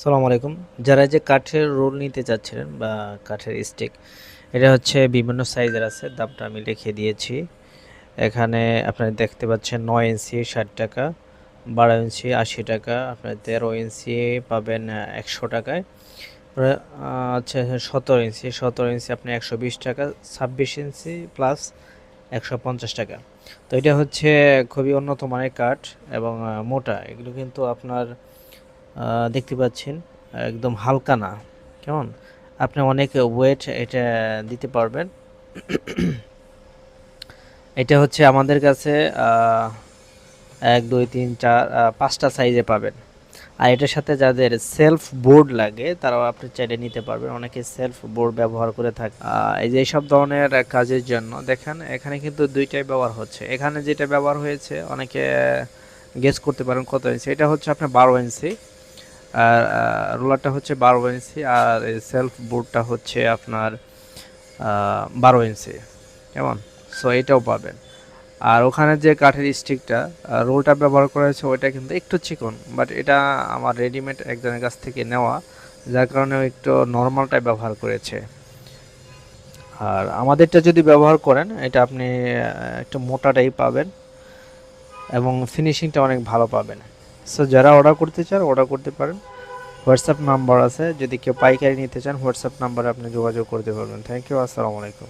সালাম আলাইকুম। যারা যে কাঠের রোল নিতে চাচ্ছিলেন বা কাঠের স্টিক এটা হচ্ছে বিভিন্ন সাইজের আছে, দামটা আমি লিখে দিয়েছি। এখানে আপনারা দেখতে পাচ্ছেন নয় ইঞ্চি, ষাট টাকা, বারো ইঞ্চি, আশি টাকা, আপনার তেরো ইঞ্চি পাবেন একশো টাকায়। আচ্ছা সতেরো ইঞ্চি সতেরো ইঞ্চি আপনি একশো বিশ টাকা, ছাব্বিশ ইঞ্চি প্লাস একশো পঞ্চাশ টাকা। তো এটা হচ্ছে খুবই উন্নত মানের কাঠ এবং মোটা। এগুলো কিন্তু আপনার দেখতে পাচ্ছেন, একদম হালকা না। কেমন? আপনি অনেক ওয়েট এটা দিতে পারবেন। এটা হচ্ছে আমাদের কাছে এক, দুই, তিন, চার পাঁচটা সাইজে পাবেন। আর এটার সাথে যাদের সেলফ বোর্ড লাগে, তারাও আপনি চাইলে নিতে পারবেন। অনেকে সেলফ বোর্ড ব্যবহার করে থাকে। এই যে এইসব ধরনের কাজের জন্য, দেখেন, এখানে কিন্তু দুইটাই ব্যবহার হচ্ছে। এখানে যেটা ব্যবহার হয়েছে, অনেকে গেস করতে পারেন কত ইঞ্চি এটা হচ্ছে আপনার বারো ইঞ্চি আর রোলারটা হচ্ছে বারো ইঞ্চি আর সেলফ বোর্ডটা হচ্ছে আপনার বারো ইঞ্চি। কেমন? সো এটাও পাবেন। আর ওখানে যে কাঠের স্টিকটা রোলটা ব্যবহার করা হয়েছে, ওইটা কিন্তু একটু চিকন বাট এটা আমার রেডিমেড একজনের কাছ থেকে নেওয়া, যার কারণে একটু নর্মালটাই ব্যবহার করেছে। আর আমাদেরটা যদি ব্যবহার করেন, এটা আপনি একটু মোটাটাই পাবেন, এবং ফিনিশিংটা অনেক ভালো পাবেন। সো যারা অর্ডার করতে চান অর্ডার করতে পারেন। হোয়াটসঅ্যাপ নাম্বার আছে। যদি কেউ পাইকারি নিতে চান হোয়াটসঅ্যাপ নাম্বারে আপনি যোগাযোগ করতে পারবেন। থ্যাংক ইউ আসসালামু আলাইকুম।